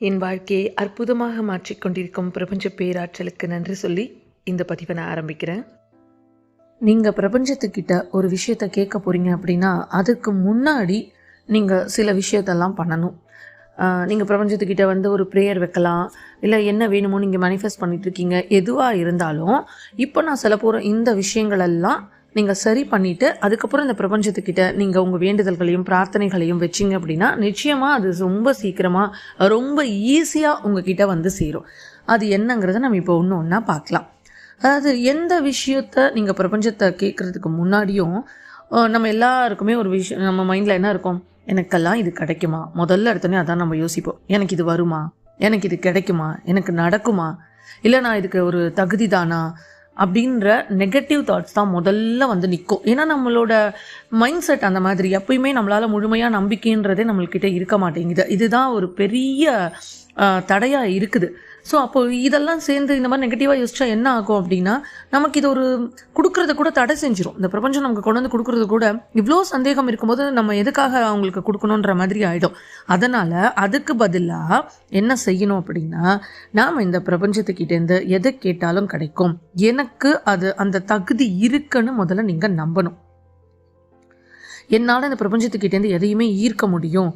என் வாழ்க்கையை அற்புதமாக மாற்றிக்கொண்டிருக்கும் பிரபஞ்ச பேராற்றலுக்கு நன்றி சொல்லி இந்த பதிவை நான் ஆரம்பிக்கிறேன். நீங்கள் பிரபஞ்சத்துக்கிட்ட ஒரு விஷயத்த கேட்க போகிறீங்க அப்படின்னா அதுக்கு முன்னாடி நீங்கள் சில விஷயத்தெல்லாம் பண்ணணும். நீங்கள் பிரபஞ்சத்துக்கிட்ட வந்து ஒரு ப்ரேயர் வைக்கலாம் இல்லை என்ன வேணுமோ நீங்கள் மேனிஃபெஸ்ட் பண்ணிட்டு இருக்கீங்க எதுவாக இருந்தாலும் இப்போ நான் சொல்ல போகிற இந்த விஷயங்களெல்லாம் நீங்கள் சரி பண்ணிவிட்டு அதுக்கப்புறம் இந்த பிரபஞ்சத்துக்கிட்ட நீங்கள் உங்கள் வேண்டுதல்களையும் பிரார்த்தனைகளையும் வச்சிங்க அப்படின்னா நிச்சயமாக அது ரொம்ப சீக்கிரமாக ரொம்ப ஈஸியாக உங்ககிட்ட வந்து சேரும். அது என்னங்கிறத நம்ம இப்போ ஒன்று ஒன்றா பார்க்கலாம். அதாவது எந்த விஷயத்த நீங்கள் பிரபஞ்சத்தை கேட்குறதுக்கு முன்னாடியும் நம்ம எல்லாருக்குமே ஒரு விஷயம் நம்ம மைண்டில் என்ன இருக்கும்? எனக்கெல்லாம் இது கிடைக்குமா? முதல்ல எடுத்தோடனே அதான் நம்ம யோசிப்போம். எனக்கு இது வருமா? எனக்கு இது கிடைக்குமா? எனக்கு நடக்குமா? இல்லை நான் இதுக்கு ஒரு தகுதி தானா அப்படின்ற நெகட்டிவ் தாட்ஸ் தான் முதல்ல வந்து நிற்கும் ஏன்னா நம்மளோட மைண்ட் செட் அந்த மாதிரி எப்பயுமே நம்மளால் முழுமையாக நம்பிக்கைன்றதே நம்மள்கிட்ட இருக்க மாட்டேங்குது. இதுதான் ஒரு பெரிய தடையாக இருக்குது. ஸோ அப்போது இதெல்லாம் சேர்ந்து இந்த மாதிரி நெகட்டிவாக யோசிச்சா என்ன ஆகும் அப்படின்னா நமக்கு இது ஒரு கொடுக்கறத கூட தடை செஞ்சிடும் இந்த பிரபஞ்சம் நமக்கு கொண்டு வந்து கொடுக்கறது கூட இவ்வளோ சந்தேகம் இருக்கும்போது நம்ம எதுக்காக அவங்களுக்கு கொடுக்கணுன்ற மாதிரி ஆகிடும் அதனால் அதுக்கு பதிலாக என்ன செய்யணும் அப்படின்னா நாம் இந்த பிரபஞ்சத்துக்கிட்டேருந்து எதை கேட்டாலும் கிடைக்கும். எனக்கு அது அந்த தகுதி இருக்குன்னு முதல்ல நீங்கள் நம்பணும். என்னால் இந்த பிரபஞ்சத்துக்கிட்டேருந்து எதையுமே ஈர்க்க முடியும்.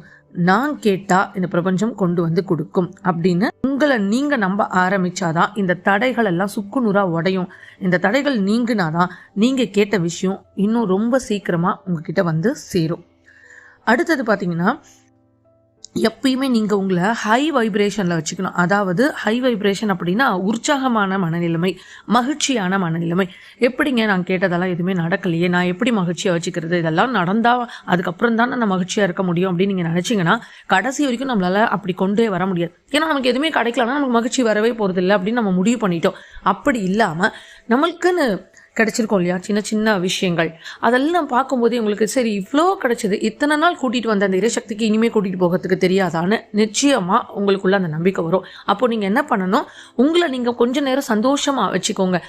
நான் கேட்டால் இந்த பிரபஞ்சம் கொண்டு வந்து கொடுக்கும். அப்படின்னு உங்களை நீங்கள் நம்ப ஆரம்பிச்சாதான் இந்த தடைகள் எல்லாம் சுக்குநூறாக உடையும். இந்த தடைகள் நீங்கினாதான் நீங்கள் கேட்ட விஷயம் இன்னும் ரொம்ப சீக்கிரமாக உங்ககிட்ட வந்து சேரும். அடுத்தது பார்த்தீங்கன்னா எப்பயுமே நீங்கள் உங்களை ஹை வைப்ரேஷனில் வச்சுக்கணும். அதாவது ஹை வைப்ரேஷன் அப்படின்னா உற்சாகமான மனநிலைமை மகிழ்ச்சியான மனநிலைமை. எப்படிங்க நான் கேட்டதெல்லாம் எதுவுமே நடக்கலையே? நான் எப்படி மகிழ்ச்சியாக வச்சுக்கிறது? இதெல்லாம் நடந்தால் அதுக்கப்புறம் தான் நான் மகிழ்ச்சியாக இருக்க முடியும் அப்படின்னு நீங்கள் நினச்சிங்கன்னா கடைசி வரைக்கும் நம்மளால் அப்படி கொண்டே வர முடியாது. ஏன்னா நமக்கு எதுவுமே கிடைக்கலன்னா நமக்கு மகிழ்ச்சி வரவே போகிறதில்ல அப்படின்னு நம்ம முடிவு பண்ணிட்டோம். அப்படி இல்லாமல் நம்மளுக்குன்னு கிடச்சிருக்கும் இல்லையா? சின்ன சின்ன விஷயங்கள். அதெல்லாம் பார்க்கும்போதே உங்களுக்கு சரி இவ்வளோ கிடச்சிது இத்தனை நாள் கூட்டிகிட்டு வந்த அந்த இறைசக்திக்கு இனிமேல் கூட்டிகிட்டு போகிறதுக்கு தெரியாதான்னு நிச்சயமாக உங்களுக்குள்ள அந்த நம்பிக்கை வரும். அப்போது நீங்கள் என்ன பண்ணணும்? உங்களை நீங்கள் கொஞ்சம் நேரம் சந்தோஷமாக வச்சுக்கோங்க.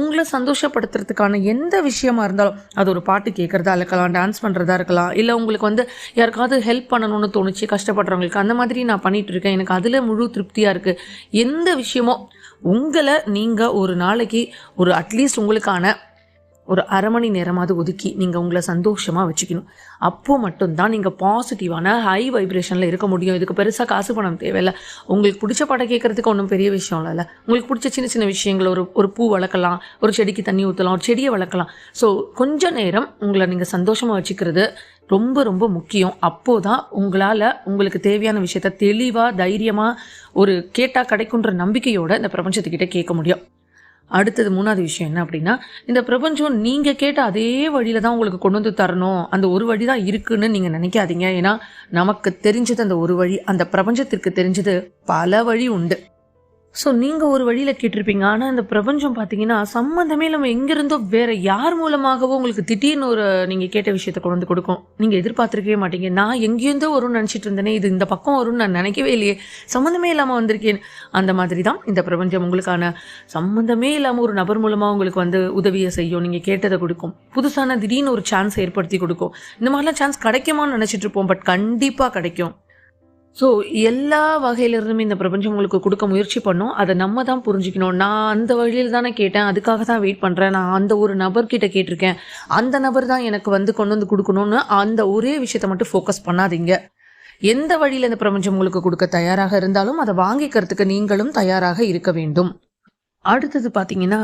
உங்களை சந்தோஷப்படுத்துறதுக்கான எந்த விஷயமா இருந்தாலும் அது ஒரு பாட்டு கேட்குறதா இருக்கலாம் டான்ஸ் பண்ணுறதா இருக்கலாம் இல்லை உங்களுக்கு வந்து யாருக்காவது ஹெல்ப் பண்ணணும்னு தோணுச்சு கஷ்டப்படுறவங்களுக்கு அந்த மாதிரி நான் பண்ணிகிட்டு இருக்கேன். எனக்கு அதில் முழு திருப்தியாக இருக்குது எந்த விஷயமோ உங்களை நீங்கள் ஒரு நாளைக்கு ஒரு அட்லீஸ்ட் உங்களுக்கான ஒரு அரை மணி நேரமாவது ஒதுக்கி நீங்கள் உங்களை சந்தோஷமாக வச்சுக்கணும். அப்போ மட்டும்தான் நீங்கள் பாசிட்டிவான ஹை வைப்ரேஷனில் இருக்க முடியும். இதுக்கு பெருசாக காசு பணம் தேவையில்லை. உங்களுக்கு பிடிச்ச படம் கேட்குறதுக்கு ஒன்றும் பெரிய விஷயம் இல்லைல்ல. உங்களுக்கு பிடிச்ச சின்ன சின்ன விஷயங்கள் ஒரு ஒரு பூ வளர்க்கலாம் ஒரு செடிக்கு தண்ணி ஊற்றலாம் ஒரு செடியை வளர்க்கலாம். ஸோ கொஞ்ச நேரம் உங்களை நீங்கள் சந்தோஷமாக வச்சுக்கிறது ரொம்ப ரொம்ப முக்கியம். அப்போதான் தான் உங்களால் உங்களுக்கு தேவையான விஷயத்த தெளிவாக தைரியமாக ஒரு கேட்டால் கிடைக்குன்ற நம்பிக்கையோட இந்த பிரபஞ்சத்துக்கிட்ட கேட்க முடியும். அடுத்தது மூணாவது விஷயம் என்ன அப்படின்னா இந்த பிரபஞ்சம் நீங்கள் கேட்ட அதே வழியில் தான் உங்களுக்கு கொண்டு வந்து தரணும். அந்த ஒரு வழி தான் இருக்குன்னு நீங்கள் நினைக்காதீங்க. ஏன்னா நமக்கு தெரிஞ்சது அந்த ஒரு வழி அந்த பிரபஞ்சத்திற்கு தெரிஞ்சது பல வழி உண்டு. ஸோ நீங்கள் ஒரு வழியில் கேட்டிருப்பீங்க. ஆனால் இந்த பிரபஞ்சம் பார்த்தீங்கன்னா சம்மந்தமே நம்ம எங்கேருந்தோ வேறு யார் மூலமாகவோ உங்களுக்கு திடீர்னு ஒரு நீங்கள் கேட்ட விஷயத்தை கொண்டு வந்து கொடுக்கும். நீங்கள் எதிர்பார்த்துருக்கவே மாட்டீங்க. நான் எங்கேருந்தோ வரும்னு நினச்சிட்டு இருந்தேனே இது இந்த பக்கம் வரும்னு நான் நினைக்கவே இல்லையே. சம்மந்தமே இல்லாமல் வந்திருக்கேன். அந்த மாதிரி தான் இந்த பிரபஞ்சம் உங்களுக்கான சம்மந்தமே இல்லாமல் ஒரு நபர் மூலமாக உங்களுக்கு வந்து உதவியை செய்யும். நீங்கள் கேட்டதை கொடுக்கும். புதுசான திடீர்னு ஒரு சான்ஸ் ஏற்படுத்தி கொடுக்கும். இந்த மாதிரிலாம் சான்ஸ் கிடைக்குமான்னு நினச்சிட்டு இருப்போம். பட் கண்டிப்பாக கிடைக்கும். ஸோ எல்லா வகையிலிருந்துமே இந்த பிரபஞ்சம் உங்களுக்கு கொடுக்க முயற்சி பண்ணும். அதை நம்ம தான் புரிஞ்சுக்கணும். நான் அந்த வழியில் தானே கேட்டேன். அதுக்காக தான் வெயிட் பண்ணுறேன் நான் அந்த ஒரு நபர்கிட்ட கேட்டிருக்கேன். அந்த நபர் தான் எனக்கு வந்து கொண்டு வந்து கொடுக்கணும்னு அந்த ஒரே விஷயத்தை மட்டும் ஃபோக்கஸ் பண்ணாதீங்க. எந்த வழியில் இந்த பிரபஞ்சம் உங்களுக்கு கொடுக்க தயாராக இருந்தாலும் அதை வாங்கிக்கிறதுக்கு நீங்களும் தயாராக இருக்க வேண்டும். அடுத்தது பார்த்தீங்கன்னா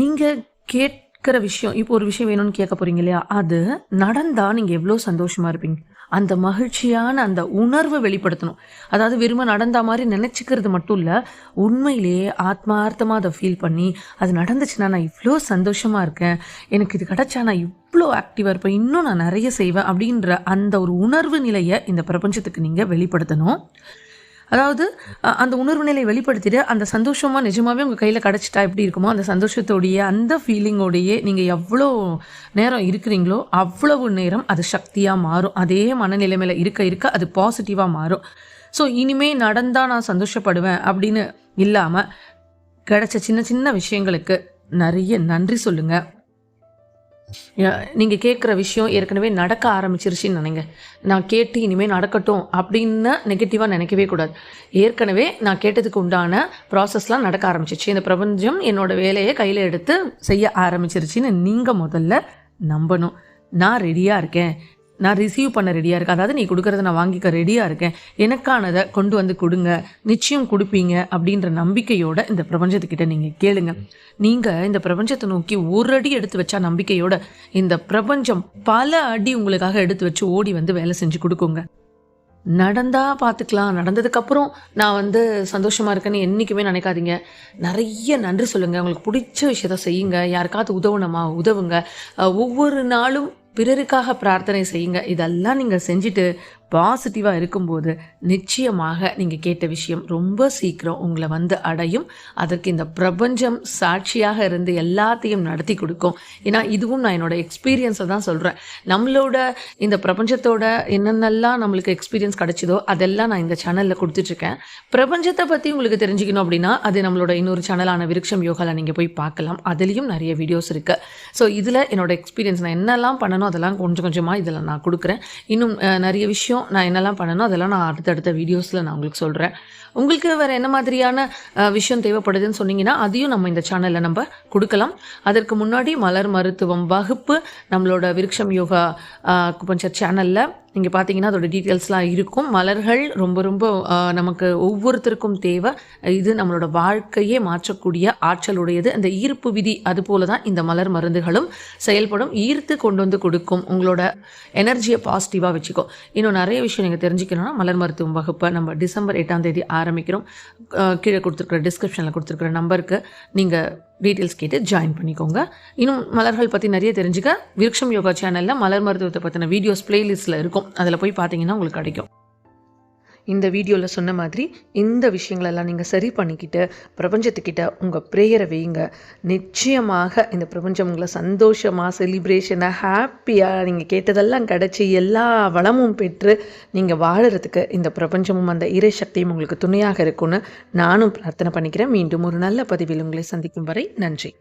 நீங்கள் கேட் கேட்கிற விஷயம் இப்போ ஒரு விஷயம் வேணும்னு கேட்க போறீங்க இல்லையா? அது நடந்தா நீங்கள் எவ்வளோ சந்தோஷமா இருப்பீங்க. அந்த மகிழ்ச்சியான அந்த உணர்வை வெளிப்படுத்தணும். அதாவது வெறுமை நடந்த மாதிரி நினச்சிக்கிறது மட்டும் இல்லை உண்மையிலேயே ஆத்மார்த்தமாக அதை ஃபீல் பண்ணி அது நடந்துச்சுன்னா நான் இவ்வளோ சந்தோஷமாக இருக்கேன். எனக்கு இது கிடச்சா நான் இவ்வளோ ஆக்டிவாக இருப்பேன். இன்னும் நான் நிறைய செய்வேன் அப்படின்ற அந்த ஒரு உணர்வு நிலையை இந்த பிரபஞ்சத்துக்கு நீங்கள் வெளிப்படுத்தணும். அதாவது அந்த உணர்வு நிலையை வெளிப்படுத்திட்டு அந்த சந்தோஷமாக நிஜமாகவே உங்கள் கையில் கிடச்சிட்டா எப்படி இருக்குமோ அந்த சந்தோஷத்தோடைய அந்த ஃபீலிங்கோடையே நீங்கள் எவ்வளோ நேரம் இருக்கிறீங்களோ அவ்வளவு நேரம் அது சக்தியாக மாறும். அதே மனநிலைமையில் இருக்க இருக்க அது பாசிட்டிவாக மாறும். ஸோ இனிமேல் நடந்தால் நான் சந்தோஷப்படுவேன் அப்படின்னு இல்லாமல் கிடச்ச சின்ன சின்ன விஷயங்களுக்கு நிறைய நன்றி சொல்லுங்கள் நீங்கள் கேட்குற விஷயம் ஏற்கனவே நடக்க ஆரம்பிச்சிருச்சுன்னு நினைங்க. நான் கேட்டு இனிமேல் நடக்கட்டும் அப்படின்னு நெகட்டிவாக நினைக்கவே கூடாது. ஏற்கனவே நான் கேட்டதுக்கு உண்டான ப்ராசஸ்லாம் நடக்க ஆரம்பிச்சிருச்சு. இந்த பிரபஞ்சம் என்னோட வேலையை கையில் எடுத்து செய்ய ஆரம்பிச்சிருச்சுன்னு நீங்கள் முதல்ல நம்பணும். நான் ரெடியாக இருக்கேன். நான் ரிசீவ் பண்ண ரெடியாக இருக்கேன். அதாவது நீ கொடுக்குறத நான் வாங்கிக்க ரெடியாக இருக்கேன். எனக்கானதை கொண்டு வந்து கொடுங்க. நிச்சயம் கொடுப்பீங்க அப்படின்ற நம்பிக்கையோட இந்த பிரபஞ்சத்துக்கிட்ட நீங்கள் கேளுங்க. நீங்கள் இந்த பிரபஞ்சத்தை நோக்கி ஒரு அடி எடுத்து வச்சா நம்பிக்கையோட இந்த பிரபஞ்சம் பல அடி உங்களுக்காக எடுத்து வச்சு ஓடி வந்து வேலை செஞ்சு கொடுக்குங்க. நடந்தா பார்த்துக்கலாம். நடந்ததுக்கப்புறம் நான் வந்து சந்தோஷமாக இருக்கேன்னு என்றைக்குமே நினைக்காதீங்க. நிறைய நன்றி சொல்லுங்கள் உங்களுக்கு பிடிச்ச விஷயத்த செய்யுங்க. யாருக்காவது உதவணுமா? உதவுங்க. ஒவ்வொரு நாளும் பிறருக்காக பிரார்த்தனை செய்யுங்க. இதெல்லாம் நீங்கள் செஞ்சுட்டு பாசிட்டிவாக இருக்கும்போது நிச்சயமாக நீங்கள் கேட்ட விஷயம் ரொம்ப சீக்கிரம் உங்களை வந்து அடையும். அதற்கு இந்த பிரபஞ்சம் சாட்சியாக இருந்து எல்லாத்தையும் நடத்தி கொடுக்கும். ஏன்னா இதுவும் நான் என்னோட எக்ஸ்பீரியன்ஸை தான் சொல்கிறேன் நம்மளோட இந்த பிரபஞ்சத்தோட என்னென்னலாம் நம்மளுக்கு எக்ஸ்பீரியன்ஸ் கிடச்சிதோ அதெல்லாம் நான் இந்த சேனலில் கொடுத்துட்ருக்கேன். பிரபஞ்சத்தை பற்றி உங்களுக்கு தெரிஞ்சுக்கணும் அப்படின்னா அது நம்மளோட இன்னொரு சேனலான விருட்சம் யோகாவில் நீங்கள் போய் பார்க்கலாம். அதுலேயும் நிறைய வீடியோஸ் இருக்குது ஸோ இதில் என்னோட எக்ஸ்பீரியன்ஸ் நான் என்னெல்லாம் பண்ணணும் அதெல்லாம் கொஞ்சம் கொஞ்சமாக இதில் நான் கொடுக்குறேன். இன்னும் நிறைய விஷயம் நான் என்னெல்லாம் பண்ணணும் அதெல்லாம் நான் அடுத்தடுத்த வீடியோஸில் நான் உங்களுக்கு சொல்கிறேன் உங்களுக்கு வேறு என்ன மாதிரியான விஷயம் தேவைப்படுதுன்னு சொன்னீங்கன்னா அதையும் நம்ம இந்த சேனலில் நம்ம கொடுக்கலாம். அதற்கு முன்னாடி மலர் மருத்துவம் வகுப்பு நம்மளோட விருட்சம் யோகா குப்பஞ்சர் சேனலில் நீங்கள் பார்த்தீங்கன்னா அதோட டீட்டெயில்ஸ்லாம் இருக்கும். மலர்கள் ரொம்ப ரொம்ப நமக்கு ஒவ்வொருத்தருக்கும் தேவை. இது நம்மளோட வாழ்க்கையே மாற்றக்கூடிய ஆற்றலுடையது. அந்த ஈர்ப்பு விதி அது போல தான் இந்த மலர் மருந்துகளும் செயல்படும். ஈர்த்து கொண்டு வந்து கொடுக்கும். உங்களோட எனர்ஜியை பாசிட்டிவாக வச்சுக்கும் இன்னும் நிறைய விஷயம் நீங்கள் தெரிஞ்சுக்கணும்னா மலர் மருத்துவம் வகுப்பை நம்ம டிசம்பர் எட்டாம் தேதி ஆரம்பிக்கிறோம். கீழே கொடுத்துருக்குற டிஸ்கிரிப்ஷனில் கொடுத்துருக்குற நம்பருக்கு நீங்கள் டீட்டெயில்ஸ் கேட்டு ஜாயின் பண்ணிக்கோங்க. இன்னும் மலர்கள் பற்றி நிறைய தெரிஞ்சுக்க விருக்ஷம் யோகா சேனலில் மலர் மருத்துவத்தை பற்றின வீடியோஸ் பிளேலிஸ்ட்டில் இருக்கும். அதில் போய் பார்த்தீங்கன்னா உங்களுக்கு கிடைக்கும். இந்த வீடியோவில் சொன்ன மாதிரி இந்த விஷயங்களெல்லாம் நீங்கள் சரி பண்ணிக்கிட்டு பிரபஞ்சத்துக்கிட்ட உங்கள் ப்ரேயரை வைங்க நிச்சயமாக இந்த பிரபஞ்சம் உங்களை சந்தோஷமாக செலிப்ரேஷனாக ஹாப்பியாக நீங்கள் கேட்டதெல்லாம் கிடச்சி எல்லா வளமும் பெற்று நீங்கள் வாழறதுக்கு இந்த பிரபஞ்சமும் அந்த இறை சக்தியும் உங்களுக்கு துணையாக இருக்கும்னு நானும் பிரார்த்தனை பண்ணிக்கிறேன். மீண்டும் ஒரு நல்ல பதிவில் உங்களை சந்திக்கும் வரை நன்றி.